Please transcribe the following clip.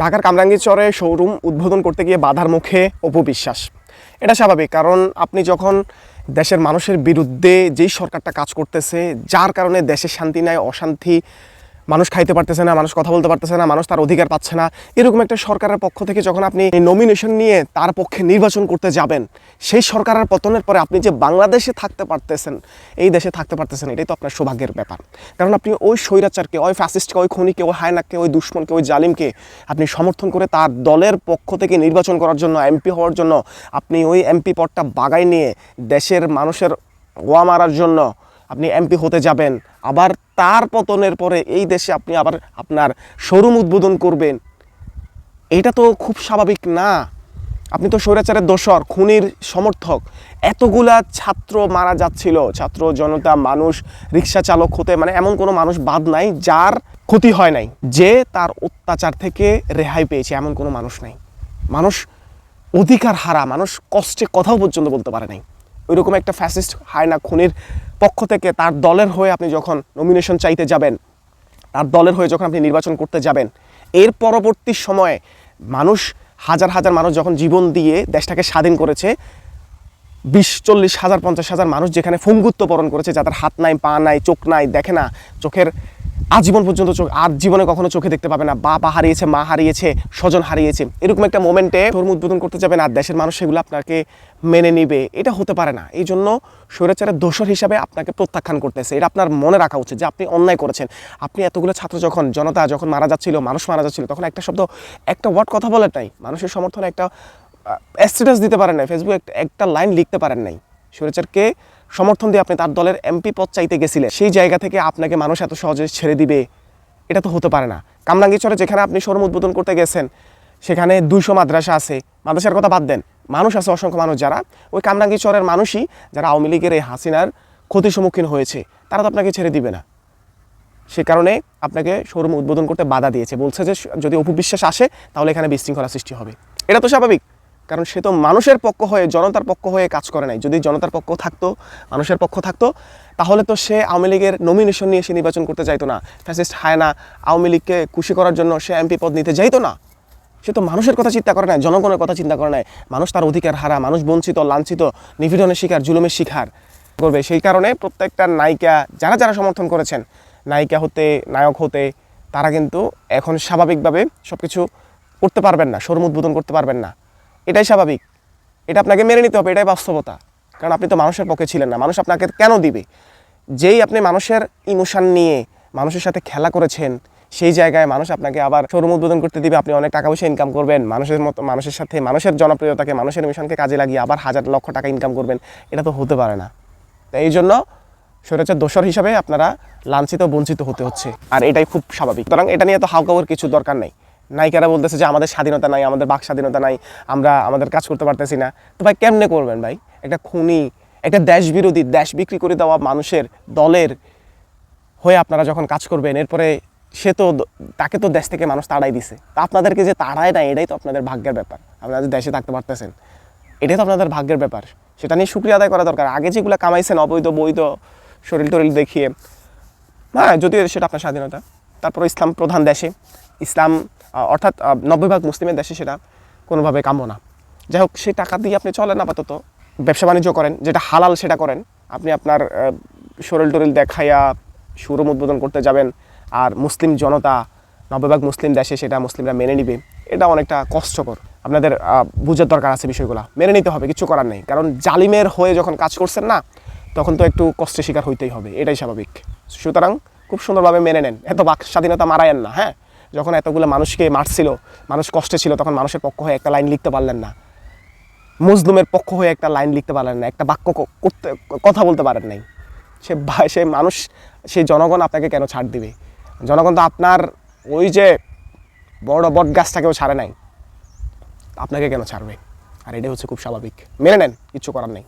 ঢাকার কামরাঙ্গীর চরে শোরুম উদ্বোধন করতে গিয়ে বাধার মুখে অপবিশ্বাস। এটা স্বাভাবিক, কারণ আপনি যখন দেশের মানুষের বিরুদ্ধে যেই সরকারটা কাজ করতেছে, যার কারণে দেশে শান্তি নাই, অশান্তি মানুষ খাইতে পারতেছে না, মানুষ কথা বলতে পারতেছে না, মানুষ তার অধিকার পাচ্ছে না। এরকম একটা সরকারের পক্ষ থেকে যখন আপনি নমিনেশন নিয়ে তার পক্ষে নির্বাচন করতে যাবেন, সেই সরকারের পতনের পরে আপনি যে বাংলাদেশে থাকতে পারতেছেন, এই দেশে থাকতে পারতেছেন, এটাই তো আপনার সৌভাগ্যের ব্যাপার। কারণ আপনি ওই স্বৈরাচারকে, ওই ফ্যাসিস্টকে ওই খনিকে, ওই হায়নাককে, ওই দুশ্মনকে, ওই জালিমকে আপনি সমর্থন করে তার দলের পক্ষ থেকে নির্বাচন করার জন্য এমপি হওয়ার জন্য, আপনি ওই এমপি পদটা বাগাই নিয়ে দেশের মানুষের ওয়া মারার জন্য আপনি এমপি হতে যাবেন। আবার তার পতনের পরে এই দেশে আপনি আবার আপনার শোরুম উদ্বোধন করবেন। এটা তো খুব স্বাভাবিক না। আপনি তো স্বৈরাচারের দোসর খুনির সমর্থক। এতগুলা ছাত্র মারা যাচ্ছিল। ছাত্র, জনতা, মানুষ, রিক্সা চালক হতে মানে এমন কোনো মানুষ বাদ নাই, যার ক্ষতি হয় নাই। যে তার অত্যাচার থেকে রেহাই পেয়েছে, এমন কোনো মানুষ নাই। মানুষ অধিকার হারা, মানুষ কষ্টে কথাও পর্যন্ত বলতে পারে নাই। ওইরকম একটা ফ্যাসিস্ট হায়না খুনির পক্ষ থেকে তার দলের হয়ে আপনি যখন নমিনেশন চাইতে যাবেন, তার দলের হয়ে যখন আপনি নির্বাচন করতে যাবেন, এর পরবর্তী সময়ে মানুষ হাজার হাজার মানুষ যখন জীবন দিয়ে দেশটাকে স্বাধীন করেছে বিশ, চল্লিশ, হাজার, পঞ্চাশ হাজার মানুষ যেখানে ফঙ্গুত্ব বরণ করেছে যাদের হাত নাই, পা নাই, চোখ নাই, দেখে না, চোখের আজীবন পর্যন্ত চোখ আর জীবনে কখনো চোখে দেখতে পাবে না। বাবা হারিয়েছে, মা হারিয়েছে, স্বজন হারিয়েছে। এরকম একটা মোমেন্টে ধর্ম উদ্বোধন করতে যাবেন আর দেশের মানুষ সেগুলো আপনাকে মেনে নিবে। এটা হতে পারে না। এই জন্য স্বৈরাচারের দোষর হিসাবে আপনাকে প্রত্যাখ্যান করতেছে। এটা আপনার মনে রাখা উচিত যে আপনি অন্যায় করেছেন। আপনি এতগুলো ছাত্র যখন, জনতা যখন মারা যাচ্ছিল, মানুষ মারা যাচ্ছিল, তখন একটা শব্দ, একটা ওয়ার্ড কথা বলেন নাই। মানুষের সমর্থনে একটা স্ট্যাটাস দিতে পারেন নাই ফেসবুকে একটা- লাইন লিখতে পারেন নাই। স্বৈরাচারকে সমর্থন দিয়ে আপনি তার দলের এমপি পদ চাইতে গেছিলেন। সেই জায়গা থেকে আপনাকে মানুষ এত সহজে ছেড়ে দিবে, এটা তো হতে পারে না। কামরাঙ্গীচরে যেখানে আপনি শোরুম উদ্বোধন করতে গেছেন, সেখানে দুইশো মাদ্রাসা আছে। মাদ্রাসার কথা বাদ দেন, মানুষ আছে, অসংখ্য মানুষ যারা। ওই কামরাঙ্গীচরের মানুষই যারা আওয়ামী লীগের এই হাসিনার ক্ষতির সম্মুখীন হয়েছে, তারা তো আপনাকে ছেড়ে দিবে না। সে কারণে আপনাকে শোরুম উদ্বোধন করতে বাধা দিয়েছে। বলছে যে, যদি অপবিশ্বাস আসে, তাহলে এখানে বিশৃঙ্খলা সৃষ্টি হবে। এটা তো স্বাভাবিক। কারণ সে তো মানুষের পক্ষ হয়ে, জনতার পক্ষ হয়ে কাজ করে নাই। যদি জনতার পক্ষ থাকতো, মানুষের পক্ষ থাকতো, তাহলে তো সে আওয়ামী লীগের নমিনেশন নিয়ে সে নির্বাচন করতে চাইতো না। ফ্যাসিস্ট হায়না আওয়ামী লীগকে খুশি করার জন্য সে এমপি পদ নিতে যাইতো না। সে তো মানুষের কথা চিন্তা করে নাই, জনগণের কথা চিন্তা করে নাই। মানুষ তার অধিকার হারা, মানুষ বঞ্চিত, লাঞ্ছিত, নিপীড়নের শিকার, জুলুমের শিকার করবে। সেই কারণে প্রত্যেকটা নায়িকা, যারা যারা সমর্থন করেছেন, নায়িকা হতে, নায়ক হতে, তারা কিন্তু এখন স্বাভাবিকভাবে সব কিছু করতে পারবেন না, শোরুম উদ্বোধন করতে পারবেন না। এটাই স্বাভাবিক। এটা আপনাকে মেনে নিতে হবে, এটাই বাস্তবতা। কারণ আপনি তো মানুষের পক্ষে ছিলেন না, মানুষ আপনাকে কেন দিবে? যেই আপনি মানুষের ইমোশান নিয়ে মানুষের সাথে খেলা করেছেন, সেই জায়গায় মানুষ আপনাকে আবার শোরুম উদ্বোধন করতে দিবে, আপনি অনেক টাকা পয়সা ইনকাম করবেন, মানুষের মতো, মানুষের সাথে, মানুষের জনপ্রিয়তাকে, মানুষের মিশনকে কাজে লাগিয়ে আবার হাজার লক্ষ টাকা ইনকাম করবেন, এটা তো হতে পারে না। তাই এই জন্য স্বৈরাচার দোষর হিসাবে আপনারা লাঞ্ছিত, বঞ্চিত হতে হচ্ছে, আর এটাই খুব স্বাভাবিক। সুতরাং এটা নিয়ে তো হাউকাউয়ের কিছু দরকার নেই। নায়িকারা বলতেছে যে আমাদের স্বাধীনতা নাই, আমাদের বাক স্বাধীনতা নাই, আমরা আমাদের কাজ করতে পারতেছি না। তো ভাই, কেমনে করবেন ভাই? একটা খুনি, একটা দেশ বিরোধী দেশ বিক্রি করে দেওয়া মানুষের দলের হয়ে আপনারা যখন কাজ করবেন, এরপরে সে তো তাকে তো দেশ থেকে মানুষ তাড়াই দিছে। তা আপনাদেরকে যে তাড়ায় না এটাই তো আপনাদের ভাগ্যের ব্যাপার। আপনারা যে দেশে থাকতে পারতেছেন, এটাই তো আপনাদের ভাগ্যের ব্যাপার। সেটা নিয়ে শুক্রিয়া আদায় করা দরকার। আগে যেগুলো কামাইছেন, অবৈধ, বৈধ, শরীর টরিল দেখিয়ে হ্যাঁ যদিও সেটা আপনার স্বাধীনতা। তারপর ইসলাম প্রধান দেশে। ইসলাম অর্থাৎ নব্বই ভাগ মুসলিমের দেশে সেটা কোনোভাবে কাম্য না। যাই হোক, সেই টাকা দিয়ে আপনি চলেন আপাতত। ব্যবসা বাণিজ্য করেন, যেটা হালাল সেটা করেন। আপনি আপনার শরীর টরিল দেখাইয়া শোরুম উদ্বোধন করতে যাবেন আর মুসলিম জনতা, নব্বই ভাগ মুসলিম দেশে সেটা মুসলিমরা মেনে নিবে, এটা অনেকটা কষ্টকর। আপনাদের বুঝার দরকার আছে বিষয়গুলো। মেনে নিতে হবে, কিছু করার নেই। কারণ জালিমের হয়ে যখন কাজ করছেন না, তখন তো একটু কষ্টের শিকার হইতেই হবে। এটাই স্বাভাবিক। সুতরাং খুব সুন্দরভাবে মেনে নেন। এত বাক স্বাধীনতা মারায়েন না হ্যাঁ? যখন এতগুলো মানুষকে মারছিল, মানুষ কষ্টে ছিল, তখন মানুষের পক্ষ হয়ে একটা লাইন লিখতে পারলেন না। মুসলিমের পক্ষ হয়ে একটা লাইন লিখতে পারলেন না, একটা বাক্য করতে কথা বলতে পারেন নাই। সে সে মানুষ, সে জনগণ আপনাকে কেন ছাড় দিবে? জনগণ তো আপনার ওই যে বড় বট গাছটাকেও ছাড়ে নাই। আপনাকে কেন ছাড়বে? আর এটাই হচ্ছে খুব স্বাভাবিক। মেনে নেন, কিচ্ছু করার নেই।